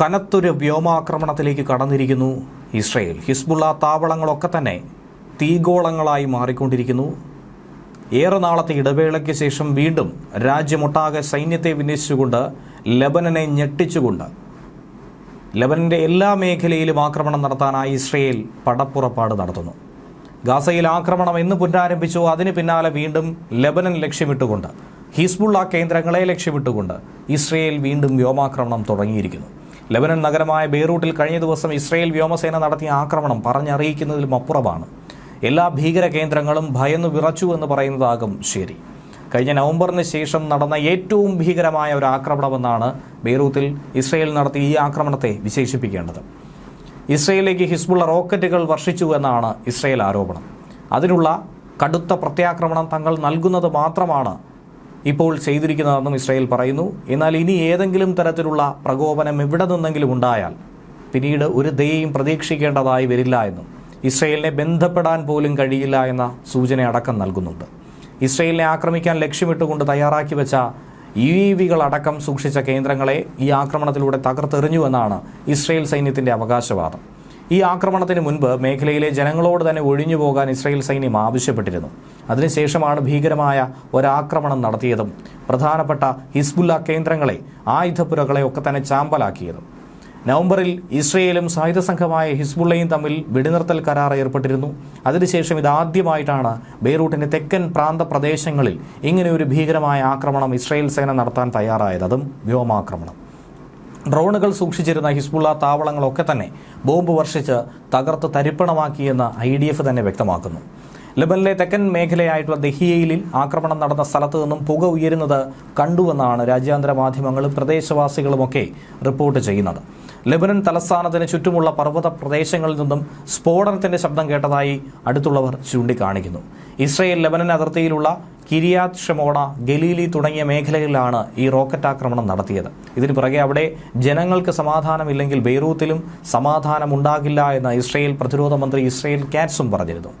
കനത്തൊരു വ്യോമാക്രമണത്തിലേക്ക് കടന്നിരിക്കുന്നു Israel. Hezbollah താവളങ്ങളൊക്കെ തന്നെ തീഗോളങ്ങളായി മാറിക്കൊണ്ടിരിക്കുന്നു. ഏറെ നാളത്തെ ഇടവേളയ്ക്ക് ശേഷം വീണ്ടും രാജ്യമൊട്ടാകെ സൈന്യത്തെ വിന്യസിച്ചുകൊണ്ട് ലബനനെ ഞെട്ടിച്ചുകൊണ്ട് ലബനന്റെ എല്ലാ മേഖലയിലും ആക്രമണം നടത്താനായി ഇസ്രയേൽ പടപ്പുറപ്പാട് നടത്തുന്നു. ഗാസയിൽ ആക്രമണം എന്ന് പുനരാരംഭിച്ചു. അതിന് പിന്നാലെ വീണ്ടും ലബനൻ ലക്ഷ്യമിട്ടുകൊണ്ട് ഹിസ്ബുള്ള കേന്ദ്രങ്ങളെ ലക്ഷ്യമിട്ടുകൊണ്ട് ഇസ്രയേൽ വീണ്ടും വ്യോമാക്രമണം തുടങ്ങിയിരിക്കുന്നു. ലബനൻ നഗരമായ ബെയ്റൂട്ടിൽ കഴിഞ്ഞ ദിവസം ഇസ്രയേൽ വ്യോമസേന നടത്തിയ ആക്രമണം പറഞ്ഞറിയിക്കുന്നതിലും അപ്പുറമാണ്. എല്ലാ ഭീകര കേന്ദ്രങ്ങളും ഭയന്നു വിറച്ചു എന്ന് പറയുന്നതാകും ശരി. കഴിഞ്ഞ നവംബറിന് ശേഷം നടന്ന ഏറ്റവും ഭീകരമായ ഒരു ആക്രമണമെന്നാണ് ബെയ്റൂത്തിൽ ഇസ്രയേൽ നടത്തിയ ഈ ആക്രമണത്തെ വിശേഷിപ്പിക്കേണ്ടത്. ഇസ്രയേലിലേക്ക് ഹിസ്ബുള്ള റോക്കറ്റുകൾ വർഷിച്ചു എന്നാണ് ഇസ്രയേൽ ആരോപണം. അതിനുള്ള കടുത്ത പ്രത്യാക്രമണം തങ്ങൾ നൽകുന്നത് മാത്രമാണ് ഇപ്പോൾ ചെയ്തിരിക്കുന്നതെന്നും ഇസ്രായേൽ പറയുന്നു. എന്നാൽ ഇനി ഏതെങ്കിലും തരത്തിലുള്ള പ്രകോപനം എവിടെ നിന്നെങ്കിലും ഉണ്ടായാൽ പിന്നീട് ഒരു ദയയും പ്രതീക്ഷിക്കേണ്ടതായി വരില്ല എന്നും ഇസ്രയേലിനെ ബന്ധപ്പെടാൻ പോലും കഴിയില്ല എന്ന സൂചന അടക്കം നൽകുന്നുണ്ട്. ഇസ്രയേലിനെ ആക്രമിക്കാൻ ലക്ഷ്യമിട്ടുകൊണ്ട് തയ്യാറാക്കി വെച്ച യു ഇ വികൾ അടക്കം സൂക്ഷിച്ച കേന്ദ്രങ്ങളെ ഈ ആക്രമണത്തിലൂടെ തകർത്തെറിഞ്ഞുവെന്നാണ് ഇസ്രയേൽ സൈന്യത്തിന്റെ അവകാശവാദം. ഈ ആക്രമണത്തിന് മുൻപ് മേഖലയിലെ ജനങ്ങളോട് തന്നെ ഒഴിഞ്ഞു പോകാൻ ഇസ്രായേൽ സൈന്യം ആവശ്യപ്പെട്ടിരുന്നു. അതിനുശേഷമാണ് ഭീകരമായ ഒരാക്രമണം നടത്തിയതും പ്രധാനപ്പെട്ട ഹിസ്ബുല്ല കേന്ദ്രങ്ങളെ ആയുധപ്പുരകളെ ഒക്കെ തന്നെ ചാമ്പലാക്കിയതും. നവംബറിൽ ഇസ്രയേലും സായുധ സംഘമായ ഹിസ്ബുള്ളയും തമ്മിൽ വെടിനിർത്തൽ കരാർ ഏർപ്പെട്ടിരുന്നു. അതിനുശേഷം ഇതാദ്യമായിട്ടാണ് ബെയ്റൂട്ടിന്റെ തെക്കൻ പ്രാന്ത പ്രദേശങ്ങളിൽ ഇങ്ങനെ ഒരു ഭീകരമായ ആക്രമണം ഇസ്രയേൽ സേന നടത്താൻ തയ്യാറായത്. അതും വ്യോമാക്രമണം. ഡ്രോണുകൾ സൂക്ഷിച്ചിരുന്ന ഹിസ്ബുള്ള താവളങ്ങളൊക്കെ തന്നെ ബോംബ് വർഷിച്ച് തകർത്ത് തരിപ്പണമാക്കിയെന്ന് ഐ ഡി എഫ് തന്നെ വ്യക്തമാക്കുന്നു. ലബനിലെ തെക്കൻ മേഖലയായിട്ടുള്ള ദഹിയയിലിൽ ആക്രമണം നടന്ന സ്ഥലത്തു നിന്നും പുക ഉയരുന്നത് കണ്ടുവെന്നാണ് രാജ്യാന്തര മാധ്യമങ്ങളും പ്രദേശവാസികളുമൊക്കെ റിപ്പോർട്ട് ചെയ്യുന്നത്. ലബനൻ തലസ്ഥാനത്തിന് ചുറ്റുമുള്ള പർവത പ്രദേശങ്ങളിൽ നിന്നും സ്ഫോടനത്തിന്റെ ശബ്ദം കേട്ടതായി അടുത്തുള്ളവർ ചൂണ്ടിക്കാണിക്കുന്നു. ഇസ്രയേൽ ലബനൻ അതിർത്തിയിലുള്ള കിരിയാത് ഷമോണ ഗലീലി തുടങ്ങിയ മേഖലകളിലാണ് ഈ റോക്കറ്റ് ആക്രമണം നടത്തിയത്. ഇതിന് പുറകെ അവിടെ ജനങ്ങൾക്ക് സമാധാനമില്ലെങ്കിൽ ബെയ്റൂത്തിലും സമാധാനമുണ്ടാകില്ല എന്ന് ഇസ്രയേൽ പ്രതിരോധ മന്ത്രി ഇസ്രയേൽ കാറ്റ്സും പറഞ്ഞിരുന്നു.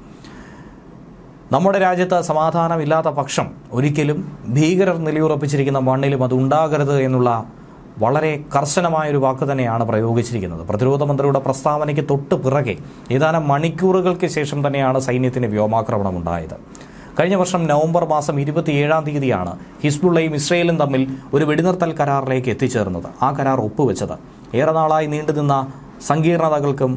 നമ്മുടെ രാജ്യത്ത് സമാധാനമില്ലാത്ത പക്ഷം ഒരിക്കലും ഭീകരർ നിലയുറപ്പിച്ചിരിക്കുന്ന മണ്ണിലും അത് ഉണ്ടാകരുത് എന്നുള്ള വളരെ കർശനമായൊരു വാക്ക് തന്നെയാണ് പ്രയോഗിച്ചിരിക്കുന്നത്. പ്രതിരോധ മന്ത്രിയുടെ പ്രസ്താവനയ്ക്ക് തൊട്ട് പിറകെ ഏതാനും മണിക്കൂറുകൾക്ക് ശേഷം തന്നെയാണ് സൈന്യത്തിന് വ്യോമാക്രമണം ഉണ്ടായത് കഴിഞ്ഞ വർഷം നവംബർ മാസം ഇരുപത്തിയേഴാം തീയതിയാണ് ഹിസ്ബുള്ളയും ഇസ്രയേലും തമ്മിൽ ഒരു വെടിനിർത്തൽ കരാറിലേക്ക് എത്തിച്ചേർന്നത്. ആ കരാർ ഒപ്പുവെച്ചത്. ഏറെ നാളായി നീണ്ടുനിന്ന സങ്കീർണതകൾക്കും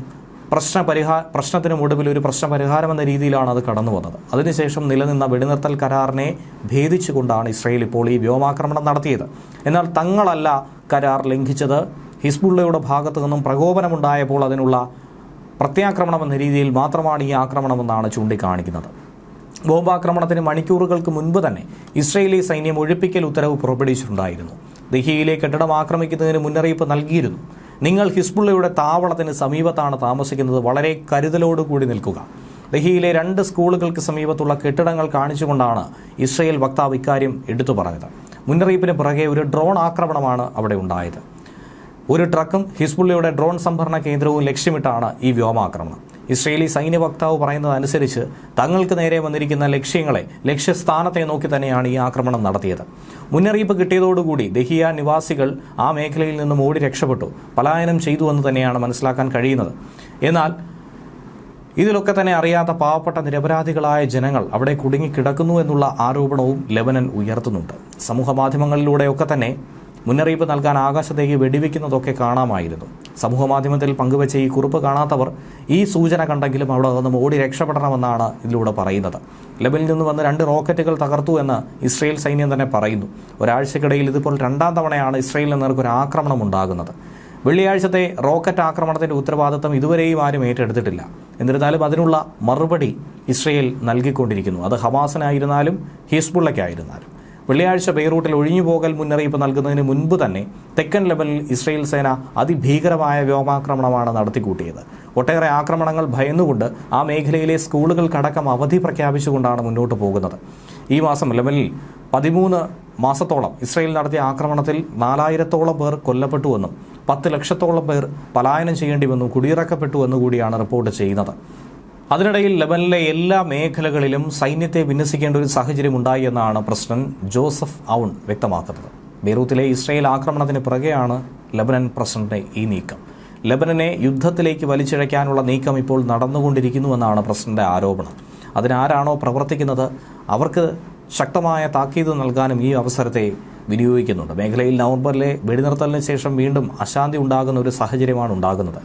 പ്രശ്ന പരിഹാ പ്രശ്നത്തിനും ഒടുവിൽ ഒരു പ്രശ്ന പരിഹാരം എന്ന രീതിയിലാണ് അത് കടന്നു വന്നത്. അതിനുശേഷം നിലനിന്ന വെടിനിർത്തൽ കരാറിനെ ഭേദിച്ചുകൊണ്ടാണ് ഇസ്രയേൽ ഇപ്പോൾ ഈ വ്യോമാക്രമണം നടത്തിയത്. എന്നാൽ തങ്ങളല്ല കരാർ ലംഘിച്ചത്. ഹിസ്ബുള്ളയുടെ ഭാഗത്തു നിന്നും പ്രകോപനമുണ്ടായപ്പോൾ അതിനുള്ള പ്രത്യാക്രമണം എന്ന രീതിയിൽ മാത്രമാണ് ഈ ആക്രമണമെന്നാണ് ചൂണ്ടിക്കാണിക്കുന്നത്. ബോംബാക്രമണത്തിന് മണിക്കൂറുകൾക്ക് മുൻപ് തന്നെ ഇസ്രയേലി സൈന്യം ഒഴിപ്പിക്കൽ ഉത്തരവ് പുറപ്പെടുവിച്ചിട്ടുണ്ടായിരുന്നു. ദഹിയയിലെ കെട്ടിടം ആക്രമിക്കുന്നതിന് മുന്നറിയിപ്പ് നൽകിയിരുന്നു. നിങ്ങൾ ഹിസ്ബുള്ളയുടെ താവളത്തിന് സമീപത്താണ് താമസിക്കുന്നത്. വളരെ കരുതലോടുകൂടി നിൽക്കുക. ദഹിയിലെ രണ്ട് സ്കൂളുകൾക്ക് സമീപത്തുള്ള കെട്ടിടങ്ങൾ കാണിച്ചുകൊണ്ടാണ് ഇസ്രയേൽ വക്താവ് ഇക്കാര്യം എടുത്തു പറഞ്ഞത്. മുന്നറിയിപ്പിന് പുറകെ ഒരു ഡ്രോൺ ആക്രമണമാണ് അവിടെ ഉണ്ടായത്. ഒരു ട്രക്കും ഹിസ്ബുള്ളയുടെ ഡ്രോൺ സംഭരണ കേന്ദ്രവും ലക്ഷ്യമിട്ടാണ് ഈ വ്യോമാക്രമണം. ഇസ്രയേലി സൈന്യ വക്താവ് പറയുന്നത് അനുസരിച്ച് തങ്ങൾക്ക് നേരെ വന്നിരിക്കുന്ന ലക്ഷ്യങ്ങളെ ലക്ഷ്യസ്ഥാനത്തെ നോക്കി തന്നെയാണ് ഈ ആക്രമണം നടത്തിയത്. മുന്നറിയിപ്പ് കിട്ടിയതോടുകൂടി ദഹിയ നിവാസികൾ ആ മേഖലയിൽ നിന്നും ഓടി രക്ഷപ്പെട്ടു. പലായനം ചെയ്തു എന്ന് തന്നെയാണ് മനസ്സിലാക്കാൻ കഴിയുന്നത്. എന്നാൽ ഇതിലൊക്കെ തന്നെ അറിയാത്ത പാവപ്പെട്ട നിരപരാധികളായ ജനങ്ങൾ അവിടെ കുടുങ്ങിക്കിടക്കുന്നു എന്നുള്ള ആരോപണവും ലെബനൻ ഉയർത്തുന്നുണ്ട്. സമൂഹ മാധ്യമങ്ങളിലൂടെയൊക്കെ തന്നെ മുന്നറിയിപ്പ് നൽകാൻ ആകാശത്തേക്ക് വെടിവെക്കുന്നതൊക്കെ കാണാമായിരുന്നു. സമൂഹ മാധ്യമത്തിൽ പങ്കുവച്ച ഈ കുറിപ്പ് കാണാത്തവർ ഈ സൂചന കണ്ടെങ്കിലും അവിടെ നിന്നും ഓടി രക്ഷപ്പെടണമെന്നാണ് ഇതിലൂടെ പറയുന്നത്. ലെബനിൽ നിന്ന് വന്ന് രണ്ട് റോക്കറ്റുകൾ തകർത്തു എന്ന് ഇസ്രയേൽ സൈന്യം തന്നെ പറയുന്നു. ഒരാഴ്ചക്കിടയിൽ ഇതുപോൽ രണ്ടാം തവണയാണ് ഇസ്രയേലിൽ നിന്നവർക്ക് ഒരു ആക്രമണം ഉണ്ടാകുന്നത്. വെള്ളിയാഴ്ചത്തെ റോക്കറ്റ് ആക്രമണത്തിന്റെ ഉത്തരവാദിത്തം ഇതുവരെയും ആരും ഏറ്റെടുത്തിട്ടില്ല. എന്നിരുന്നാലും അതിനുള്ള മറുപടി ഇസ്രയേൽ നൽകിക്കൊണ്ടിരിക്കുന്നു. അത് ഹമാസിനായിരുന്നാലും ഹിസ്ബുള്ളയ്ക്കായിരുന്നാലും. വെള്ളിയാഴ്ച ബെയ്റൂട്ടിൽ ഒഴിഞ്ഞുപോകൽ മുന്നറിയിപ്പ് നൽകുന്നതിന് മുൻപ് തന്നെ തെക്കൻ ലെബനിൽ ഇസ്രയേൽ സേന അതിഭീകരമായ വ്യോമാക്രമണമാണ് നടത്തിക്കൂട്ടിയത്. ഒട്ടേറെ ആക്രമണങ്ങൾ ഭയന്നുകൊണ്ട് ആ മേഖലയിലെ സ്കൂളുകൾക്കടക്കം അവധി പ്രഖ്യാപിച്ചുകൊണ്ടാണ് മുന്നോട്ട് പോകുന്നത്. ഈ മാസം ലെബനിൽ പതിമൂന്ന് മാസത്തോളം ഇസ്രയേൽ നടത്തിയ ആക്രമണത്തിൽ നാലായിരത്തോളം പേർ കൊല്ലപ്പെട്ടുവെന്നും പത്ത് ലക്ഷത്തോളം പേർ പലായനം ചെയ്യേണ്ടി വന്നു കുടിയിറക്കപ്പെട്ടു എന്നുകൂടിയാണ് റിപ്പോർട്ട് ചെയ്യുന്നത്. അതിനിടയിൽ ലബനിലെ എല്ലാ മേഖലകളിലും സൈന്യത്തെ വിന്യസിക്കേണ്ട ഒരു സാഹചര്യം ഉണ്ടായി എന്നാണ് പ്രസിഡന്റ് ജോസഫ് ഔൺ വ്യക്തമാക്കുന്നത്. ബെയ്റൂത്തിലെ ഇസ്രയേൽ ആക്രമണത്തിന് പിറകെയാണ് ലബനൻ പ്രസിഡന്റിന്റെ ഈ നീക്കം. ലബനനെ യുദ്ധത്തിലേക്ക് വലിച്ചിഴയ്ക്കാനുള്ള നീക്കം ഇപ്പോൾ നടന്നുകൊണ്ടിരിക്കുന്നുവെന്നാണ് പ്രസിഡന്റിന്റെ ആരോപണം. അതിനാരാണോ പ്രവർത്തിക്കുന്നത്? അവർക്ക് ശക്തമായ താക്കീത് നൽകാനും ഈ അവസരത്തെ വിനിയോഗിക്കുന്നുണ്ട്. മേഖലയിൽ നവംബറിലെ വെടിനിർത്തലിന് ശേഷം വീണ്ടും അശാന്തി ഉണ്ടാകുന്ന ഒരു സാഹചര്യമാണ് ഉണ്ടാകുന്നത്.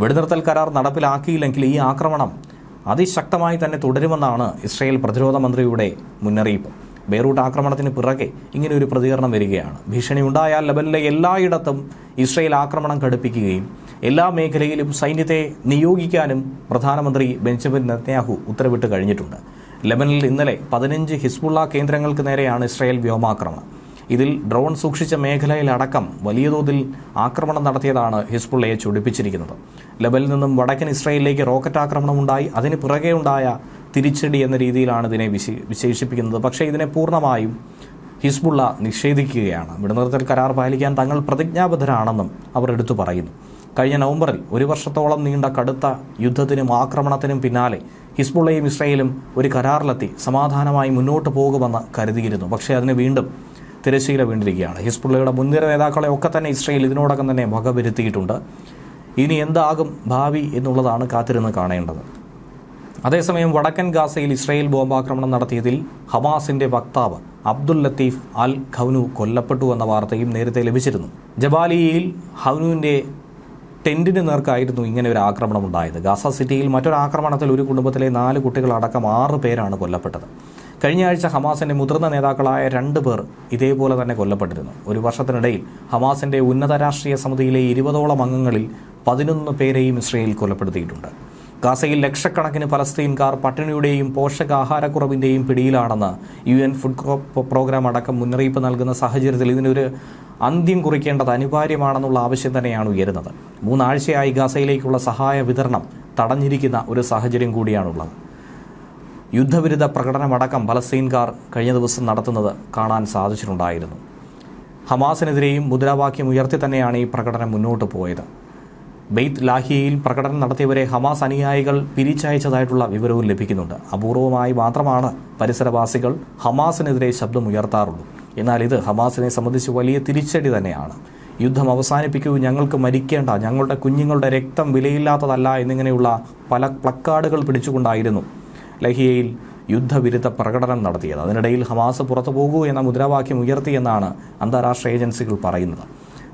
വെടിനിർത്തൽ കരാർ നടപ്പിലാക്കിയില്ലെങ്കിൽ ഈ ആക്രമണം അതിശക്തമായി തന്നെ തുടരുമെന്നാണ് ഇസ്രായേൽ പ്രതിരോധ മന്ത്രിയുടെ മുന്നറിയിപ്പ്. ബെയ്റൂട്ട് ആക്രമണത്തിന് പിറകെ ഇങ്ങനെ ഒരു പ്രതികരണം വരികയാണ്. ഭീഷണി ഉണ്ടായാൽ ലബനിലെ എല്ലായിടത്തും ഇസ്രായേൽ ആക്രമണം ഘടിപ്പിക്കുകയും എല്ലാ മേഖലയിലും സൈന്യത്തെ നിയോഗിക്കാനും പ്രധാനമന്ത്രി ബെഞ്ചമിൻ നെത്യാഹു ഉത്തരവിട്ട് കഴിഞ്ഞിട്ടുണ്ട്. ലബനിൽ ഇന്നലെ പതിനഞ്ച് ഹിസ്ബുള്ള കേന്ദ്രങ്ങൾക്ക് നേരെയാണ് ഇസ്രായേൽ വ്യോമാക്രമണം. ഇതിൽ ഡ്രോൺ സൂക്ഷിച്ച മേഖലയിലടക്കം വലിയ തോതിൽ ആക്രമണം നടത്തിയതാണ് ഹിസ്ബുള്ളയെ ചൊടിപ്പിച്ചിരിക്കുന്നത് ലബനിൽ നിന്നും വടക്കൻ ഇസ്രയേലിലേക്ക് റോക്കറ്റ് ആക്രമണം ഉണ്ടായി അതിന് പിറകെ ഉണ്ടായ തിരിച്ചടി എന്ന രീതിയിലാണ് ഇതിനെ വിശേ- വിശേഷിപ്പിക്കുന്നത്. പക്ഷേ ഇതിനെ പൂർണമായും ഹിസ്ബുള്ള നിഷേധിക്കുകയാണ്. വിടനിർത്തൽ കരാർ പാലിക്കാൻ തങ്ങൾ പ്രതിജ്ഞാബദ്ധരാണെന്നും അവർ എടുത്തു പറയുന്നു. കഴിഞ്ഞ നവംബറിൽ ഒരു വർഷത്തോളം നീണ്ട കടുത്ത യുദ്ധത്തിനും ആക്രമണത്തിനും പിന്നാലെ ഹിസ്ബുള്ളയും ഇസ്രയേലും ഒരു കരാറിലെത്തി സമാധാനമായി മുന്നോട്ട് പോകുമെന്ന് കരുതിയിരുന്നു. പക്ഷേ അതിന് വീണ്ടും തിരശ്ശീല വീണ്ടിരിക്കുകയാണ് ഹിസ്ബുള്ളയുടെ മുൻനിര നേതാക്കളെ ഒക്കെ തന്നെ ഇസ്രയേൽ ഇതിനോടകം തന്നെ വകവരുത്തിയിട്ടുണ്ട്. ഇനി എന്താകും ഭാവി എന്നുള്ളതാണ് കാത്തിരുന്ന് കാണേണ്ടത്. അതേസമയം വടക്കൻ ഗാസയിൽ ഇസ്രയേൽ ബോംബാക്രമണം നടത്തിയതിൽ ഹമാസിന്റെ വക്താവ് അബ്ദുൽ ലത്തീഫ് അൽ ഖൗനു കൊല്ലപ്പെട്ടു എന്ന വാർത്തയും നേരത്തെ ലഭിച്ചിരുന്നു. ജബാലിയയിൽ ഹൗനുവിന്റെ ടെന്റിന് നേർക്കായിരുന്നു ഇങ്ങനെ ഒരു ആക്രമണം ഉണ്ടായത്. ഗാസ സിറ്റിയിൽ മറ്റൊരു ആക്രമണത്തിൽ ഒരു കുടുംബത്തിലെ നാല് കുട്ടികളടക്കം ആറ് പേരാണ് കൊല്ലപ്പെട്ടത്. കഴിഞ്ഞ ആഴ്ച ഹമാസിന്റെ മുതിർന്ന നേതാക്കളായ രണ്ട് പേർ ഇതേപോലെ തന്നെ കൊല്ലപ്പെട്ടിരുന്നു. ഒരു വർഷത്തിനിടയിൽ ഹമാസിന്റെ ഉന്നത രാഷ്ട്രീയ സമിതിയിലെ ഇരുപതോളം അംഗങ്ങളിൽ പതിനൊന്ന് പേരെയും ഇസ്രയേൽ കൊലപ്പെടുത്തിയിട്ടുണ്ട്. ഗാസയിൽ ലക്ഷക്കണക്കിന് ഫലസ്തീൻകാർ പട്ടിണിയുടെയും പോഷകാഹാരക്കുറവിന്റെയും പിടിയിലാണെന്ന് U N food crop programme അടക്കം മുന്നറിയിപ്പ് നൽകുന്ന സാഹചര്യത്തിൽ ഇതിനൊരു അന്ത്യം കുറിക്കേണ്ടത് അനിവാര്യമാണെന്നുള്ള ആവശ്യം തന്നെയാണ് ഉയരുന്നത്. മൂന്നാഴ്ചയായി ഗാസയിലേക്കുള്ള സഹായ വിതരണം തടഞ്ഞിരിക്കുന്ന ഒരു സാഹചര്യം കൂടിയാണുള്ളത്. യുദ്ധവിരുദ്ധ പ്രകടനമടക്കം ഫലസ്തീൻകാർ കഴിഞ്ഞ ദിവസം നടത്തുന്നത് കാണാൻ സാധിച്ചിട്ടുണ്ടായിരുന്നു. ഹമാസിനെതിരെയും മുദ്രാവാക്യം ഉയർത്തി തന്നെയാണ് ഈ പ്രകടനം മുന്നോട്ട് പോയത്. ബെയ്ത്ത് ലാഹിയയിൽ പ്രകടനം നടത്തിയവരെ ഹമാസ് അനുയായികൾ പിരിച്ചയച്ചതായിട്ടുള്ള വിവരവും ലഭിക്കുന്നുണ്ട്. അപൂർവമായി മാത്രമാണ് പരിസരവാസികൾ ഹമാസിനെതിരെ ശബ്ദം ഉയർത്താറുള്ളൂ. എന്നാൽ ഇത് ഹമാസിനെ സംബന്ധിച്ച് വലിയ തിരിച്ചടി തന്നെയാണ്. യുദ്ധം അവസാനിപ്പിക്കൂ ഞങ്ങൾക്ക് മരിക്കേണ്ട ഞങ്ങളുടെ കുഞ്ഞുങ്ങളുടെ രക്തം വിലയില്ലാത്തതല്ല എന്നിങ്ങനെയുള്ള പല പ്ലക്കാർഡുകൾ പിടിച്ചുകൊണ്ടായിരുന്നു ലഹിയയിൽ യുദ്ധവിരുദ്ധ പ്രകടനം നടത്തിയത്. അതിനിടയിൽ ഹമാസ് പുറത്തു പോകൂ എന്ന മുദ്രാവാക്യം ഉയർത്തിയെന്നാണ് അന്താരാഷ്ട്ര ഏജൻസികൾ പറയുന്നത്.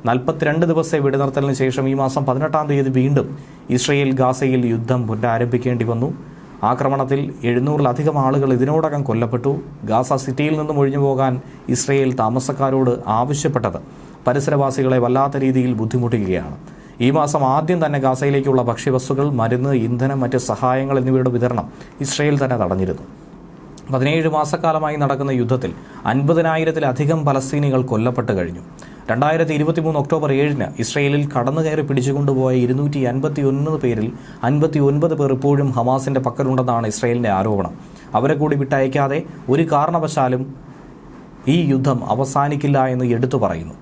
നാൽപ്പത്തിരണ്ട് ദിവസത്തെ വെടിനിർത്തലിന് ശേഷം ഈ മാസം പതിനെട്ടാം തീയതി വീണ്ടും ഇസ്രയേൽ ഗാസയിൽ യുദ്ധം പുനരാരംഭിക്കേണ്ടി വന്നു. ആക്രമണത്തിൽ എഴുന്നൂറിലധികം ആളുകൾ ഇതിനോടകം കൊല്ലപ്പെട്ടു. ഗാസ സിറ്റിയിൽ നിന്നും ഒഴിഞ്ഞു പോകാൻ ഇസ്രയേൽ താമസക്കാരോട് ആവശ്യപ്പെട്ടത് പരിസരവാസികളെ വല്ലാത്ത രീതിയിൽ ബുദ്ധിമുട്ടിക്കുകയാണ് ഈ മാസം ആദ്യം തന്നെ ഗാസയിലേക്കുള്ള ഭക്ഷ്യവസ്തുക്കൾ മരുന്ന് ഇന്ധനം മറ്റ് സഹായങ്ങൾ എന്നിവയുടെ വിതരണം ഇസ്രയേൽ തന്നെ തടഞ്ഞിരുന്നു. പതിനേഴ് മാസക്കാലമായി നടക്കുന്ന യുദ്ധത്തിൽ അൻപതിനായിരത്തിലധികം പലസ്തീനികൾ കൊല്ലപ്പെട്ട് കഴിഞ്ഞു. രണ്ടായിരത്തി ഇരുപത്തി മൂന്ന് ഒക്ടോബർ ഏഴിന് ഇസ്രയേലിൽ കടന്നുകയറി പിടിച്ചുകൊണ്ടുപോയ ഇരുന്നൂറ്റി അൻപത്തി ഒൻപത് പേരിൽ അൻപത്തി ഒൻപത് പേർ ഇപ്പോഴും ഹമാസിന്റെ പക്കലുണ്ടെന്നാണ് ഇസ്രയേലിന്റെ ആരോപണം. അവരെ കൂടി വിട്ടയക്കാതെ ഒരു കാരണവശാലും ഈ യുദ്ധം അവസാനിക്കില്ല എന്ന് എടുത്തു പറയുന്നു.